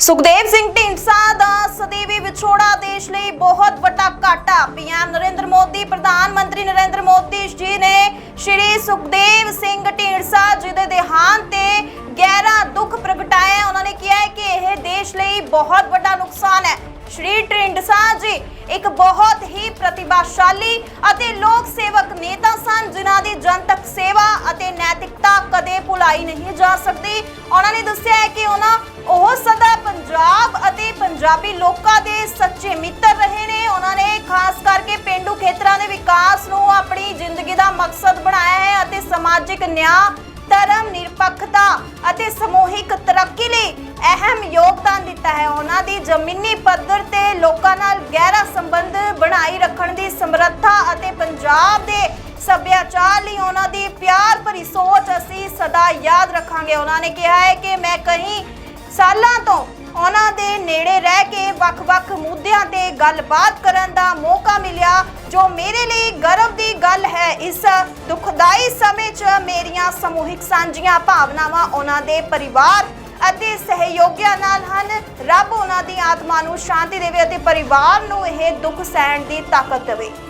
ਸੁਖਦੇਵ ਸਿੰਘ ਢੀਂਡਸਾ ਦਾ ਸਦੀਵੀ ਵਿਛੋੜਾ ਦੇਸ਼ ਲਈ ਬਹੁਤ ਵੱਡਾ ਘਾਟਾ। ਪੀਐਮ ਨਰਿੰਦਰ ਮੋਦੀ, ਪ੍ਰਧਾਨ ਮੰਤਰੀ ਨਰਿੰਦਰ ਮੋਦੀ ਜੀ ਨੇ ਸ਼੍ਰੀ ਸੁਖਦੇਵ ਸਿੰਘ ਢੀਂਡਸਾ ਜੀ ਦੇ ਦੇਹਾਂਤ ਤੇ ਗਹਿਰਾ ਦੁੱਖ ਪ੍ਰਗਟਾਇਆ। ਉਹਨਾਂ ਨੇ ਕਿਹਾ ਕਿ ਇਹ ਦੇਸ਼ ਲਈ ਬਹੁਤ ਵੱਡਾ ਨੁਕਸਾਨ ਹੈ। ਸ਼੍ਰੀ ਢੀਂਡਸਾ ਜੀ ਇੱਕ ਬਹੁਤ ਹੀ ਪ੍ਰਤਿਭਾਸ਼ਾਲੀ ਅਤੇ ਲੋਕ ਸੇਵਕ ਨੇਤਾ ਸਨ, ਜਿਨ੍ਹਾਂ ਦੀ ਜਨਤਕ ਸੇਵਾ ਅਤੇ ਨੈਤਿਕਤਾ ਕਦੇ ਨਹੀਂ ਜਾ ਸਕਦੀ। ਉਹਨਾਂ ਨੇ ਦੱਸਿਆ ਹੈ ਕਿ ਉਹਨਾਂ ਉਹ ਸਦਾ ਪੰਜਾਬ ਅਤੇ ਪੰਜਾਬੀ ਲੋਕਾਂ ਦੇ ਸੱਚੇ ਮਿੱਤਰ ਰਹੇ ਨੇ। ਉਹਨਾਂ ਨੇ ਖਾਸ ਕਰਕੇ ਪਿੰਡੂ ਖੇਤਰਾਂ ਦੇ ਵਿਕਾਸ ਨੂੰ ਆਪਣੀ ਜ਼ਿੰਦਗੀ ਦਾ ਮਕਸਦ ਬਣਾਇਆ ਹੈ ਅਤੇ ਸਮਾਜਿਕ ਨਿਆਂ, ਧਰਮ ਨਿਰਪੱਖਤਾ ਅਤੇ ਸਮੂਹਿਕ ਤਰੱਕੀ ਲਈ ਅਹਿਮ ਯੋਗਦਾਨ ਦਿੱਤਾ ਹੈ। ਉਹਨਾਂ ਦੀ ਜ਼ਮੀਨੀ ਪੱਧਰ ਤੇ ਲੋਕਾਂ ਨਾਲ ਗਹਿਰਾ ਸੰਬੰਧ ਬਣਾਈ ਰੱਖਣ ਦੀ ਸਮਰੱਥਾ ਅਤੇ ਪੰਜਾਬ ਦੇ ਸੱਭਿਆਚਾਰ ਲਈ ਉਹਨਾਂ ਦੀ ਪਿਆਰ ਭਰੀ ਸੋਚ ਅਸੀਂ ਸਦਾ ਯਾਦ ਰੱਖਾਂਗੇ। ਉਹਨਾਂ ਨੇ ਕਿਹਾ ਹੈ ਕਿ ਮੈਂ ਕਹੀਂ ਸਾਲਾਂ ਤੋਂ ਉਹਨਾਂ ਦੇ ਨੇੜੇ ਰਹਿ ਕੇ ਵੱਖ-ਵੱਖ ਮੁੱਦਿਆਂ ਤੇ ਗੱਲਬਾਤ ਕਰਨ ਦਾ ਮੌਕਾ ਮਿਲਿਆ, ਜੋ ਮੇਰੇ ਲਈ ਗਰਵ ਦੀ ਗੱਲ ਹੈ। ਇਸ ਦੁਖਦਾਈ ਸਮੇਂ 'ਚ ਮੇਰੀਆਂ ਸਮੂਹਿਕ ਸਾਂਝੀਆਂ ਭਾਵਨਾਵਾਂ ਉਹਨਾਂ ਦੇ ਪਰਿਵਾਰ ਅਤੇ ਸਹਿਯੋਗੀਆਂ ਨਾਲ ਹਨ। ਰੱਬ ਉਹਨਾਂ ਦੀ ਆਤਮਾ ਨੂੰ ਸ਼ਾਂਤੀ ਦੇਵੇ ਅਤੇ ਪਰਿਵਾਰ ਨੂੰ ਇਹ ਦੁੱਖ ਸਹਿਣ ਦੀ ਤਾਕਤ ਦੇਵੇ।